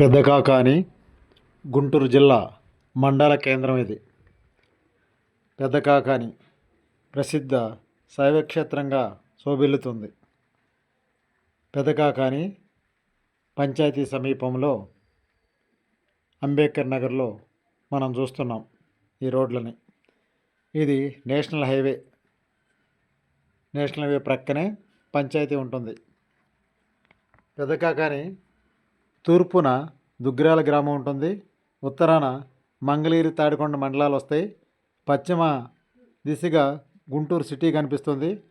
పెద్దకాకాని గుంటూరు జిల్లా మండల కేంద్రం ఇది. పెద్దకాకాని ప్రసిద్ధ శైవక్షేత్రంగా శోభిల్లుతుంది. పెద్దకాకాని పంచాయతీ సమీపంలో అంబేద్కర్ నగర్లో మనం చూస్తున్నాం ఈ రోడ్లని. ఇది నేషనల్ హైవే. నేషనల్ హైవే ప్రక్కనే పంచాయతీ ఉంటుంది. పెద్దకాకాని తూర్పున దుగ్గిరాల గ్రామం ఉంటుంది. ఉత్తరాన మంగళగిరి తాడికొండ మండలాలు వస్తాయి. పశ్చిమ దిశగా గుంటూరు సిటీ కనిపిస్తుంది.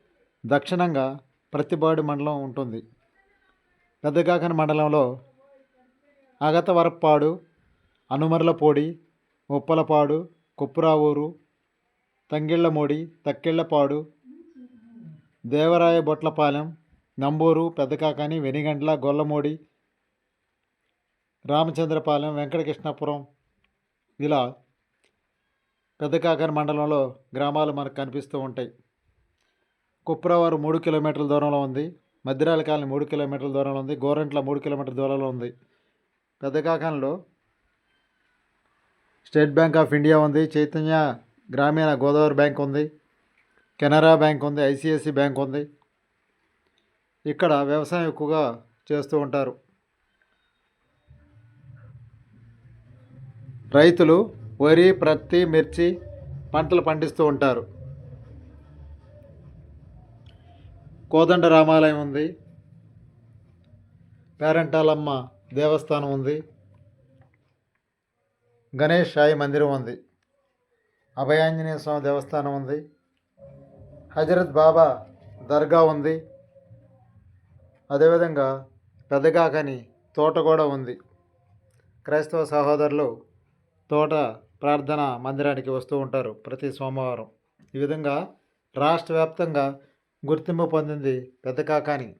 దక్షిణంగా ప్రతిపాడు మండలం ఉంటుంది. పెద్దకాకని మండలంలో అగతవరప్పాడు అనుమర్లపూడి ఉప్పలపాడు కుప్పురావూరు తంగిళ్ళమూడి తక్కిళ్ళపాడు దేవరాయ బొట్లపాలెం నంబూరు పెద్దకాకని వెనిగండ్ల గొల్లమూడి రామచంద్రపాలెం వెంకటకృష్ణాపురం ఇలా పెద్దకాకర మండలంలో గ్రామాలు మనకు కనిపిస్తూ ఉంటాయి. కుప్రవారు మూడు కిలోమీటర్ల దూరంలో ఉంది. మద్దిరాల కాలనీ మూడు కిలోమీటర్ల దూరంలో ఉంది. గోరంట్ల మూడు కిలోమీటర్ల దూరంలో ఉంది. పెద్దకాకంలో స్టేట్ బ్యాంక్ ఆఫ్ ఇండియా ఉంది. చైతన్య గ్రామీణ గోదావరి బ్యాంక్ ఉంది. కెనరా బ్యాంక్ ఉంది. ఐసిఐసి బ్యాంక్ ఉంది. ఇక్కడ వ్యవసాయం ఎక్కువగా చేస్తూ ఉంటారు. రైతులు వరి ప్రత్తి మిర్చి పంటలు పండిస్తూ ఉంటారు. కోదండ రామాలయం ఉంది. పేరంటాలమ్మ దేవస్థానం ఉంది. గణేష్ సాయి మందిరం ఉంది. అభయాంజనేయ స్వామి దేవస్థానం ఉంది. హజరత్ బాబా దర్గా ఉంది. అదేవిధంగా పెద్దగాకని తోట కూడా ఉంది. క్రైస్తవ సహోదరులు తోట ప్రార్థన మందిరానికి వస్తూ ఉంటారు ప్రతి సోమవారం. ఈ విధంగా రాష్ట్ర వ్యాప్తంగా గుర్తింపు పొందింది పెద్దకాకాని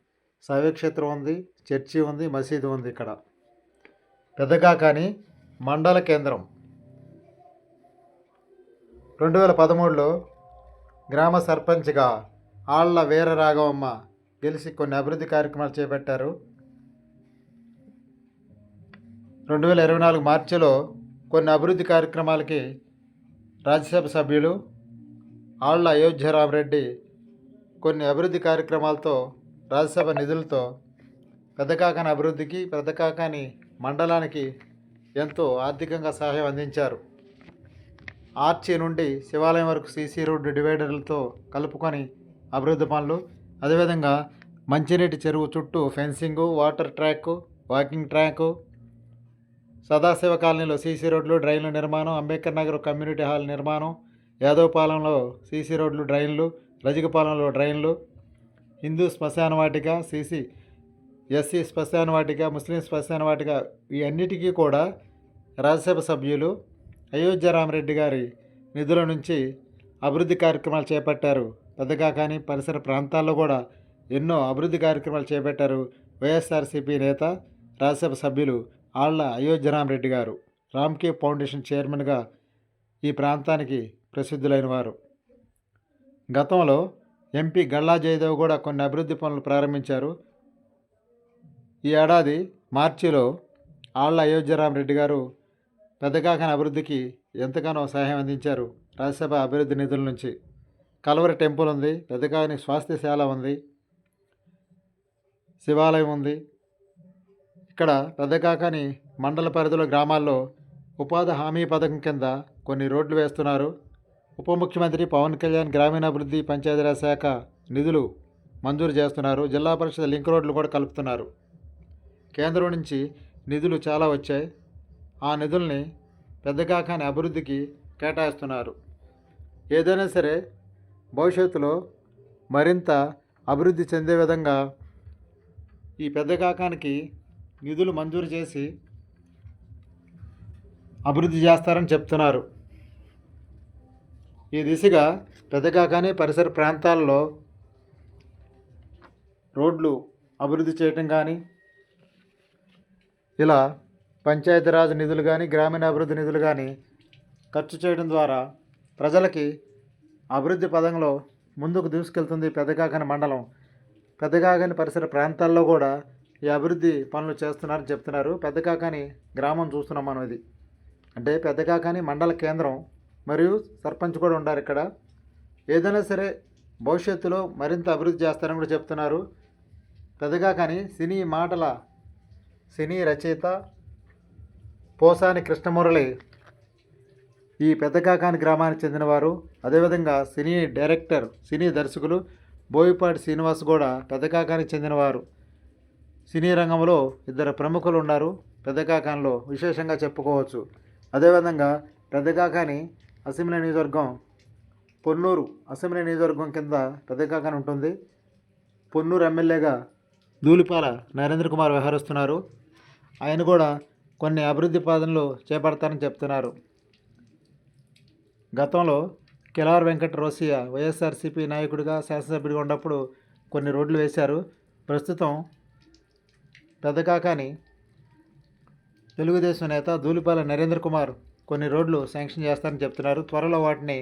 శైవక్షేత్రం ఉంది చర్చి ఉంది మసీదు ఉంది ఇక్కడ. పెద్దకాకాని మండల కేంద్రం. రెండు వేల పదమూడులో గ్రామ సర్పంచ్గా ఆళ్ళ వీరరాఘవమ్మ గెలిచి కొన్ని అభివృద్ధి కార్యక్రమాలు చేపట్టారు. రెండు వేల ఇరవై నాలుగు మార్చిలో కొన్ని అభివృద్ధి కార్యక్రమాలకి రాజ్యసభ సభ్యులు ఆళ్ళ అయోధ్యరామరెడ్డి కొన్ని అభివృద్ధి కార్యక్రమాలతో రాజ్యసభ నిధులతో పెద్దకాకాని అభివృద్ధికి పెద్దకాకాని మండలానికి ఎంతో ఆర్థికంగా సహాయం అందించారు. ఆర్చి నుండి శివాలయం వరకు సీసీ రోడ్డు డివైడర్లతో కలుపుకొని అభివృద్ధి పనులు అదేవిధంగా మంచినీటి చెరువు చుట్టూ fencing water track walking track Sadashiva కాలనీలో సీసీ రోడ్లు డ్రైన్ల నిర్మాణం అంబేద్కర్ నగర్ కమ్యూనిటీ హాల్ నిర్మాణం యాదవపాలెంలో సీసీ రోడ్లు డ్రైన్లు రజకపాలెంలో డ్రైన్లు హిందూ శ్మశాన వాటిక సీసీ ఎస్సీ శ్మశాన వాటిక ముస్లిం శ్మశాన వాటిక ఈ అన్నిటికీ కూడా రాజ్యసభ సభ్యులు అయోధ్య రామరెడ్డి గారి నిధుల నుంచి అభివృద్ధి కార్యక్రమాలు చేపట్టారు. పెద్దగా కానీ పరిసర ప్రాంతాల్లో కూడా ఎన్నో అభివృద్ధి కార్యక్రమాలు చేపట్టారు వైఎస్ఆర్సీపీ నేత రాజ్యసభ సభ్యులు. ఆళ్ళ అయోధ్యరామరెడ్డి గారు రామ్కే ఫౌండేషన్ చైర్మన్గా ఈ ప్రాంతానికి ప్రసిద్ధులైన వారు. గతంలో ఎంపీ గల్లా జయదేవ్ కూడా కొన్ని అభివృద్ధి పనులు ప్రారంభించారు. ఈ ఏడాది మార్చిలో ఆళ్ళ అయోధ్యరామరెడ్డి గారు పెద్దకాకని అభివృద్ధికి ఎంతగానో సహాయం అందించారు రాజ్యసభ అభివృద్ధి నిధుల నుంచి. కలవరి టెంపుల్ ఉంది పెద్దకాకని స్వాస్థ్యశాల ఉంది శివాలయం ఉంది ఇక్కడ పెద్దకాకని మండల పరిధిలో గ్రామాల్లో ఉపాధి హామీ పథకం కింద కొన్ని రోడ్లు వేస్తున్నారు. ఉప ముఖ్యమంత్రి పవన్ కళ్యాణ్ గ్రామీణాభివృద్ధి పంచాయతీరాజ్ శాఖ నిధులు మంజూరు చేస్తున్నారు. జిల్లా పరిషత్ లింక్ రోడ్లు కూడా కలుపుతున్నారు. కేంద్రం నుంచి నిధులు చాలా వచ్చాయి. ఆ నిధుల్ని పెద్దకాకాని అభివృద్ధికి కేటాయిస్తున్నారు. ఏదైనా సరే భవిష్యత్తులో మరింత అభివృద్ధి చెందే విధంగా ఈ పెద్దకాకానికి నిధులు మంజూరు చేసి అభివృద్ధి చేస్తారని చెప్తున్నారు. ఈ దిశగా పెద్దకాకాని పరిసర ప్రాంతాల్లో రోడ్లు అభివృద్ధి చేయటం కానీ ఇలా పంచాయతీరాజ్ నిధులు కానీ గ్రామీణాభివృద్ధి నిధులు కానీ ఖర్చు చేయడం ద్వారా ప్రజలకి అభివృద్ధి పదంలో ముందుకు దూసుకెళ్తుంది పెదగాకని మండలం. పెదగాకని పరిసర ప్రాంతాల్లో కూడా ఈ అభివృద్ధి పనులు చేస్తున్నారని చెప్తున్నారు. పెద్దకాకాని గ్రామం చూస్తున్నాం మనం ఇది. అంటే పెద్దకాకాని మండల కేంద్రం మరియు సర్పంచ్ కూడా ఉండారు ఇక్కడ. ఏదైనా సరే భవిష్యత్తులో మరింత అభివృద్ధి చేస్తారని కూడా చెప్తున్నారు. పెద్దకాకాని సినీ మాటల సినీ రచయిత పోసాని కృష్ణమురళి ఈ పెద్దకాకాని గ్రామానికి చెందినవారు. అదేవిధంగా సినీ డైరెక్టర్ సినీ దర్శకులు బోయపాటి శ్రీనివాస్ కూడా పెద్దకాకానికి చెందినవారు. సినీ రంగంలో ఇద్దరు ప్రముఖులు ఉన్నారు. పెద్దకాకానిలో విశేషంగా చెప్పుకోవచ్చు. అదేవిధంగా పెద్దకాకాని అసెంబ్లీ నియోజకవర్గం పొన్నూరు అసెంబ్లీ నియోజకవర్గం కింద పెద్దకాకాని ఉంటుంది. పొన్నూరు ఎమ్మెల్యేగా ధూళిపాల నరేంద్ర కుమార్ వ్యవహరిస్తున్నారు. ఆయన కూడా కొన్ని అభివృద్ధి పాదనలు చేపడతారని చెప్తున్నారు. గతంలో కిలార్ వెంకట రోసియా వైఎస్ఆర్సీపీ నాయకుడిగా శాసనసభ్యుడిగా ఉన్నప్పుడు కొన్ని రోడ్లు వేశారు. ప్రస్తుతం పెద్దకాకాని తెలుగుదేశం నేత ధూళిపాల నరేంద్ర కుమార్ కొన్ని రోడ్లు శాంక్షన్ చేస్తారని చెప్తున్నారు. త్వరలో వాటిని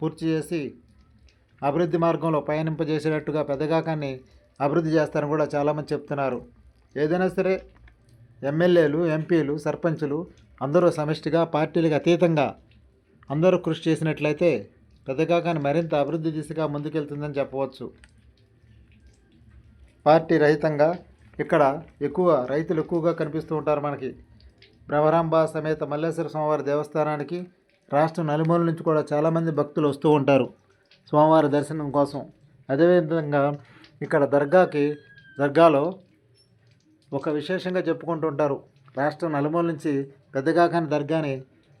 పూర్తి చేసి అభివృద్ధి మార్గంలో పయనింపజేసేటట్టుగా పెద్దగాకాన్ని అభివృద్ధి చేస్తారని కూడా చాలామంది చెప్తున్నారు. ఏదైనా సరే ఎమ్మెల్యేలు ఎంపీలు సర్పంచులు అందరూ సమిష్టిగా పార్టీలకు అతీతంగా అందరూ కృషి చేసినట్లయితే పెద్దకాకాని మరింత అభివృద్ధి దిశగా ముందుకెళ్తుందని చెప్పవచ్చు. పార్టీ రహితంగా ఇక్కడ ఎక్కువ రైతులు ఎక్కువగా కనిపిస్తూ ఉంటారు మనకి. భ్రమరాంబ సమేత మల్లేశ్వర స్వామివారి దేవస్థానానికి రాష్ట్రం నలుమూల నుంచి కూడా చాలామంది భక్తులు వస్తూ ఉంటారు స్వామివారి దర్శనం కోసం. అదేవిధంగా ఇక్కడ దర్గాకి దర్గాలో ఒక విశేషంగా చెప్పుకుంటూ ఉంటారు. రాష్ట్రం నలుమూల నుంచి పెద్దగాకాని దర్గాని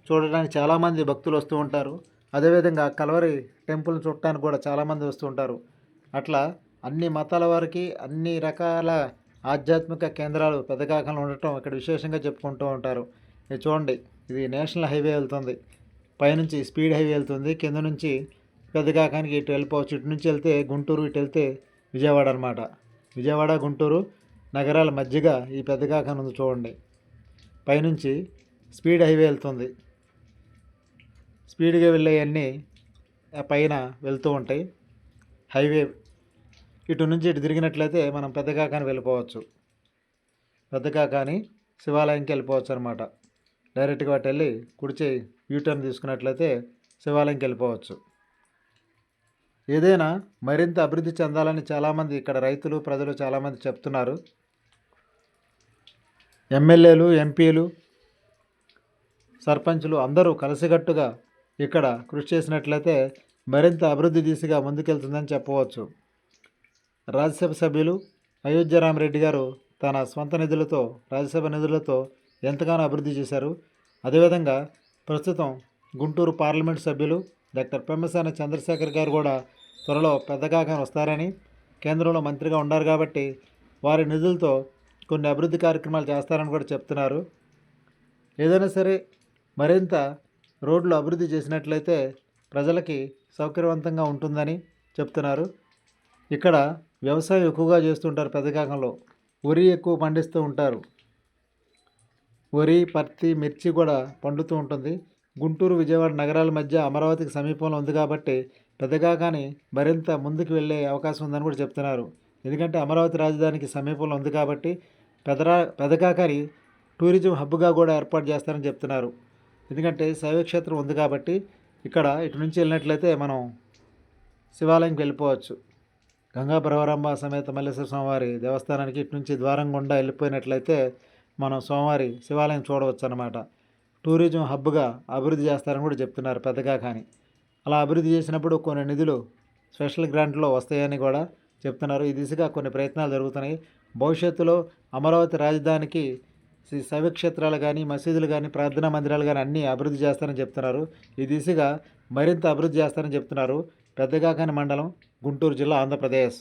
చూడడానికి చాలామంది భక్తులు వస్తూ ఉంటారు. అదేవిధంగా కలవరి టెంపుల్ని చూడటానికి కూడా చాలామంది వస్తూ ఉంటారు. అట్లా అన్ని మతాల వారికి అన్ని రకాల ఆధ్యాత్మిక కేంద్రాలు పెద్దకాకంలో ఉండటం ఇక్కడ విశేషంగా చెప్పుకుంటూ ఉంటారు. ఇది చూడండి ఇది నేషనల్ హైవే వెళ్తుంది. పైనుంచి స్పీడ్ హైవే వెళ్తుంది. కింద నుంచి పెద్దకాకానికి ఇటు వెళ్ళిపోవచ్చు. ఇటు నుంచి వెళ్తే గుంటూరు ఇటు వెళ్తే విజయవాడ అనమాట విజయవాడ గుంటూరు నగరాల మధ్యగా ఈ పెద్దకాకాని ఉంది చూడండి. పైనుంచి స్పీడ్ హైవే వెళ్తుంది. స్పీడ్గా వెళ్ళేవన్నీ ఆ పైన వెళ్తూ ఉంటాయి. హైవే ఇటు నుంచి ఇటు తిరిగినట్లయితే మనం పెద్దకాకాని వెళ్ళిపోవచ్చు. పెద్దకాకాని శివాలయంకి వెళ్ళిపోవచ్చు అనమాట డైరెక్ట్గా అటు వెళ్ళి కుడిచి యూటర్న్ తీసుకున్నట్లయితే శివాలయంకి వెళ్ళిపోవచ్చు. ఏదైనా మరింత అభివృద్ధి చెందాలని చాలామంది ఇక్కడ రైతులు ప్రజలు చాలామంది చెప్తున్నారు. ఎమ్మెల్యేలు ఎంపీలు సర్పంచులు అందరూ కలిసికట్టుగా ఇక్కడ కృషి చేసినట్లయితే మరింత అభివృద్ధి దిశగా ముందుకెళ్తుందని చెప్పవచ్చు. రాజ్యసభ సభ్యులు అయోధ్యరామరెడ్డి గారు తన సొంత నిధులతో రాజ్యసభ నిధులతో ఎంతగానో అభివృద్ధి చేశారు. అదేవిధంగా ప్రస్తుతం గుంటూరు పార్లమెంట్ సభ్యులు డాక్టర్ పెమ్మసాని చంద్రశేఖర్ గారు కూడా త్వరలో పెద్దగా వస్తారని కేంద్రంలో మంత్రిగా ఉన్నారు కాబట్టి వారి నిధులతో కొన్ని అభివృద్ధి కార్యక్రమాలు చేస్తారని కూడా చెప్తున్నారు. ఏదైనా సరే మరింత రోడ్లు అభివృద్ధి చేసినట్లయితే ప్రజలకి సౌకర్యవంతంగా ఉంటుందని చెప్తున్నారు. ఇక్కడ వ్యవసాయం ఎక్కువగా చేస్తుంటారు పెద్దకాకంలో వరి ఎక్కువ పండిస్తూ ఉంటారు. వరి పత్తి మిర్చి కూడా పండుతూ ఉంటుంది. గుంటూరు విజయవాడ నగరాల మధ్య అమరావతికి సమీపంలో ఉంది కాబట్టి పెద్దకాకాని మరింత ముందుకు వెళ్ళే అవకాశం ఉందని కూడా చెప్తున్నారు. ఎందుకంటే అమరావతి రాజధానికి సమీపంలో ఉంది కాబట్టి పెదరా పెదకాకాని టూరిజం హబ్గా కూడా ఏర్పాటు చేస్తారని చెప్తున్నారు. ఎందుకంటే శైవక్షేత్రం ఉంది కాబట్టి ఇక్కడ ఇటు నుంచి వెళ్ళినట్లయితే మనం శివాలయంకి వెళ్ళిపోవచ్చు. గంగా ప్రవరంభ సమేత మల్లేశ్వర స్వామివారి దేవస్థానానికి ఇటు నుంచి ద్వారం గుండా వెళ్ళిపోయినట్లయితే మనం స్వామివారి శివాలయం చూడవచ్చు అన్నమాట టూరిజం హబ్గా అభివృద్ధి చేస్తారని కూడా చెప్తున్నారు పెద్దగా కానీ. అలా అభివృద్ధి చేసినప్పుడు కొన్ని నిధులు స్పెషల్ గ్రాంట్లో వస్తాయని కూడా చెప్తున్నారు. ఈ దిశగా కొన్ని ప్రయత్నాలు జరుగుతున్నాయి. భవిష్యత్తులో అమరావతి రాజధానికి శ్రీ శైవక్షేత్రాలు కానీ మసీదులు కానీ ప్రార్థనా మందిరాలు కానీ అన్నీ అభివృద్ధి చేస్తారని చెప్తున్నారు. ఈ దిశగా మరింత అభివృద్ధి చేస్తారని చెప్తున్నారు. పెద్దగాకాని మండలం గుంటూరు జిల్లా ఆంధ్రప్రదేశ్.